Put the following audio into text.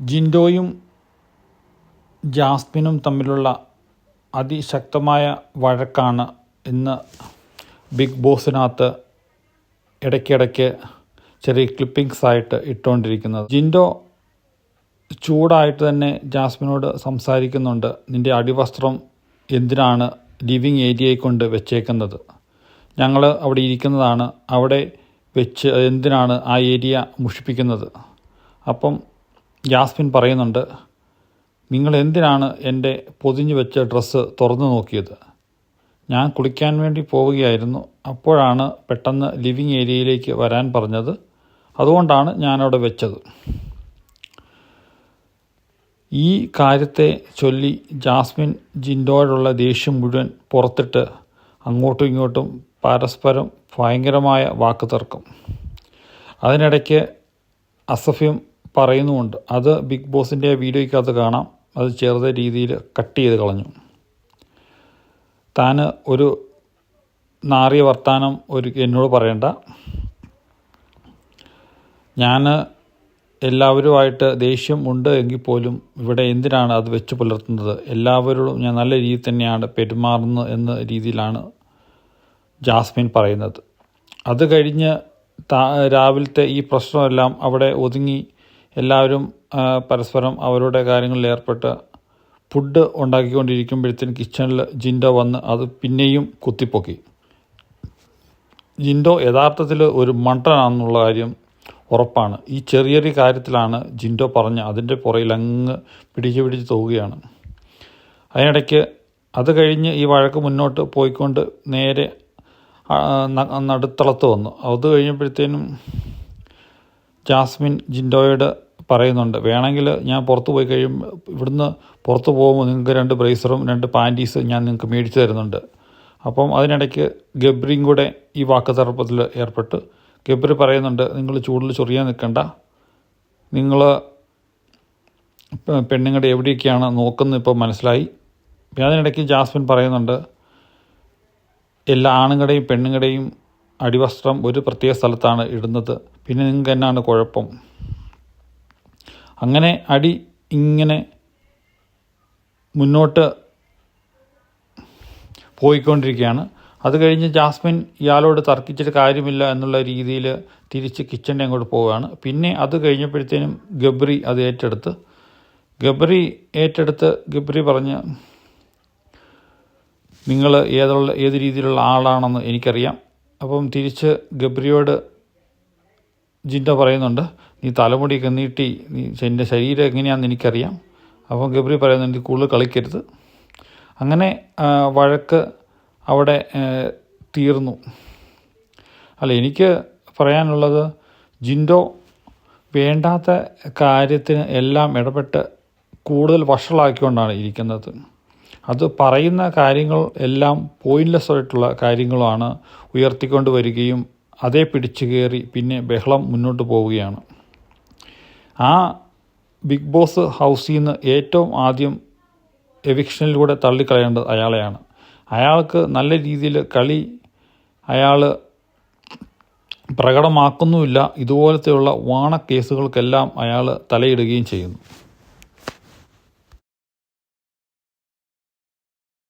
ജിൻഡോയും ജാസ്മിനും തമ്മിലുള്ള അതിശക്തമായ വഴക്കാണ് ഇന്ന് ബിഗ് ബോസിനകത്ത് ഇടയ്ക്കിടയ്ക്ക് ചെറിയ ക്ലിപ്പിങ്സ് ആയിട്ട് ഇട്ടുകൊണ്ടിരിക്കുന്നത്. ജിൻഡോ ചൂടായിട്ട് തന്നെ ജാസ്മിനോട് സംസാരിക്കുന്നുണ്ട്. നിന്റെ അടിവസ്ത്രം എന്തിനാണ് ലിവിങ് ഏരിയയിൽ കൊണ്ട് വെച്ചേക്കുന്നത്? ഞങ്ങൾ അവിടെ ഇരിക്കുന്നതാണ്. അവിടെ വെച്ച് എന്തിനാണ് ആ ഏരിയ മുഷിപ്പിക്കുന്നത്? അപ്പം ജാസ്മിൻ പറയുന്നുണ്ട് നിങ്ങൾ എന്തിനാണ് എന്റെ പൊതിഞ്ഞു വെച്ച ഡ്രസ്സ് തുറന്നു നോക്കിയത്? ഞാൻ കുളിക്കാൻ വേണ്ടി പോവുകയായിരുന്നു. അപ്പോഴാണ് പെട്ടെന്ന് ലിവിങ് ഏരിയയിലേക്ക് വരാൻ പറഞ്ഞത്. അതുകൊണ്ടാണ് ഞാനവിടെ വെച്ചത്. ഈ കാര്യത്തെ ചൊല്ലി ജാസ്മിൻ ജിൻഡോയോടുള്ള ദേഷ്യം മുഴുവൻ പുറത്തിട്ട് അങ്ങോട്ടും ഇങ്ങോട്ടും പരസ്പരം ഭയങ്കരമായ വാക്കുതർക്കം. അതിനിടയ്ക്ക് അസഫ്യം പറയുന്നുമുണ്ട്. അത് ബിഗ് ബോസിന്റെ വീഡിയോയ്ക്കകത്ത് കാണാം. അത് ചെറുത രീതിയിൽ കട്ട് ചെയ്ത് കളഞ്ഞു. താൻ ഒരു നാറിയ വർത്താനം ഒരു എന്നോട് പറയണ്ട. ഞാൻ എല്ലാവരുമായിട്ട് ദേഷ്യം ഉണ്ട് എങ്കിൽ പോലും ഇവിടെ എന്തിനാണ് അത് വെച്ച് പുലർത്തുന്നത്? എല്ലാവരോടും ഞാൻ നല്ല രീതിയിൽ തന്നെയാണ് പെരുമാറുന്നത് എന്ന രീതിയിലാണ് ജാസ്മിൻ പറയുന്നത്. അത് കഴിഞ്ഞ് രാവിലത്തെ ഈ പ്രശ്നമെല്ലാം അവിടെ ഒതുങ്ങി എല്ലാവരും പരസ്പരം അവരുടെ കാര്യങ്ങളിൽ ഏർപ്പെട്ട് ഫുഡ് ഉണ്ടാക്കിക്കൊണ്ടിരിക്കുമ്പോഴത്തേന് കിച്ചണിൽ ജിൻഡോ വന്ന് അത് പിന്നെയും കുത്തിപ്പൊക്കി. ജിൻഡോ യഥാർത്ഥത്തിൽ ഒരു മണ്ടനാണെന്നുള്ള കാര്യം ഉറപ്പാണ്. ഈ ചെറിയ കാര്യത്തിലാണ് ജിൻഡോ പറഞ്ഞ് അതിന്റെ പുറയിൽ അങ്ങ് പിടിച്ച് പിടിച്ച് തോവുകയാണ് അതിനിടയ്ക്ക് അത് കഴിഞ്ഞ് ഈ വഴക്ക് മുന്നോട്ട് പോയിക്കൊണ്ട് നേരെ നടുത്തളത്ത് വന്നു. അത് കഴിഞ്ഞപ്പോഴത്തേനും ജാസ്മിൻ ജിൻഡോയോട് പറയുന്നുണ്ട്. വേണമെങ്കിൽ ഞാൻ പുറത്ത് പോയി കഴിയുമ്പോൾ ഇവിടുന്ന് പുറത്ത് പോകുമ്പോൾ നിങ്ങൾക്ക് രണ്ട് ബ്രേസറും രണ്ട് പാന്റീസ് ഞാൻ നിങ്ങൾക്ക് മേടിച്ചു തരുന്നുണ്ട്. അപ്പം അതിനിടയ്ക്ക് ഗബ്രിയും കൂടെ ഈ വാക്കുതർപ്പത്തിൽ ഏർപ്പെട്ട്. ഗബ്രി പറയുന്നുണ്ട് നിങ്ങൾ ചൂടിൽ ചൊറിയാൻ നിൽക്കണ്ട. നിങ്ങൾ പെണ്ണുങ്ങളുടെ എവിടെയൊക്കെയാണ് നോക്കുന്നത് ഇപ്പോൾ മനസ്സിലായി. അതിനിടയ്ക്ക് ജാസ്മിൻ പറയുന്നുണ്ട് എല്ലാ ആണുങ്ങളുടെയും പെണ്ണുങ്ങളുടെയും അടിവസ്ത്രം ഒരു പ്രത്യേക സ്ഥലത്താണ് ഇടുന്നത്. പിന്നെ നിങ്ങൾക്ക് എന്നാണ് കുഴപ്പം? അങ്ങനെ അടി ഇങ്ങനെ മുന്നോട്ട് പോയിക്കൊണ്ടിരിക്കുകയാണ്. അത് കഴിഞ്ഞ് ജാസ്മിൻ ഇയാളോട് തർക്കിച്ചിട്ട് കാര്യമില്ല എന്നുള്ള രീതിയിൽ തിരിച്ച് കിച്ചന്റെ അങ്ങോട്ട് പോവുകയാണ്. പിന്നെ അത് കഴിഞ്ഞപ്പോഴത്തേനും ഗബ്രി അത് ഏറ്റെടുത്ത്. ഗബ്രി ഏറ്റെടുത്ത് ഗബ്രി പറഞ്ഞ് നിങ്ങൾ ഏതുള്ള ഏത് രീതിയിലുള്ള ആളാണെന്ന് എനിക്കറിയാം. അപ്പം തിരിച്ച് ഗബ്രിയോട് ജിൻഡ പറയുന്നുണ്ട് നീ തലമുടിയൊക്കെ നീട്ടി നീ എന്റെ ശരീരം എങ്ങനെയാണെന്ന് എനിക്കറിയാം. അപ്പം ഗബ്രി പറയുന്നുണ്ട് കൂടുതൽ കളിക്കരുത്. അങ്ങനെ വഴക്ക് അവിടെ തീർന്നു. അല്ല എനിക്ക് പറയാനുള്ളത് ജിൻഡോ വേണ്ടാത്ത കാര്യത്തിന് എല്ലാം ഇടപെട്ട് കൂടുതൽ വഷളാക്കിക്കൊണ്ടാണ് ഇരിക്കുന്നത്. അത് പറയുന്ന കാര്യങ്ങൾ എല്ലാം പോയിൻലെസ് ആയിട്ടുള്ള കാര്യങ്ങളാണ് ഉയർത്തിക്കൊണ്ട് വരികയും അതേ പിടിച്ചു കയറി പിന്നെ ബഹളം മുന്നോട്ട് പോവുകയാണ്. ആ ബിഗ് ബോസ് ഹൗസിൽ നിന്ന് ഏറ്റവും ആദ്യം എവിക്ഷനിലൂടെ തള്ളിക്കളയേണ്ടത് അയാളെയാണ്. അയാൾക്ക് നല്ല രീതിയിൽ കളി അയാൾ പ്രകടമാക്കുന്നുമില്ല. ഇതുപോലത്തെയുള്ള വാണ കേസുകൾക്കെല്ലാം അയാൾ തലയിടുകയും ചെയ്യുന്നു.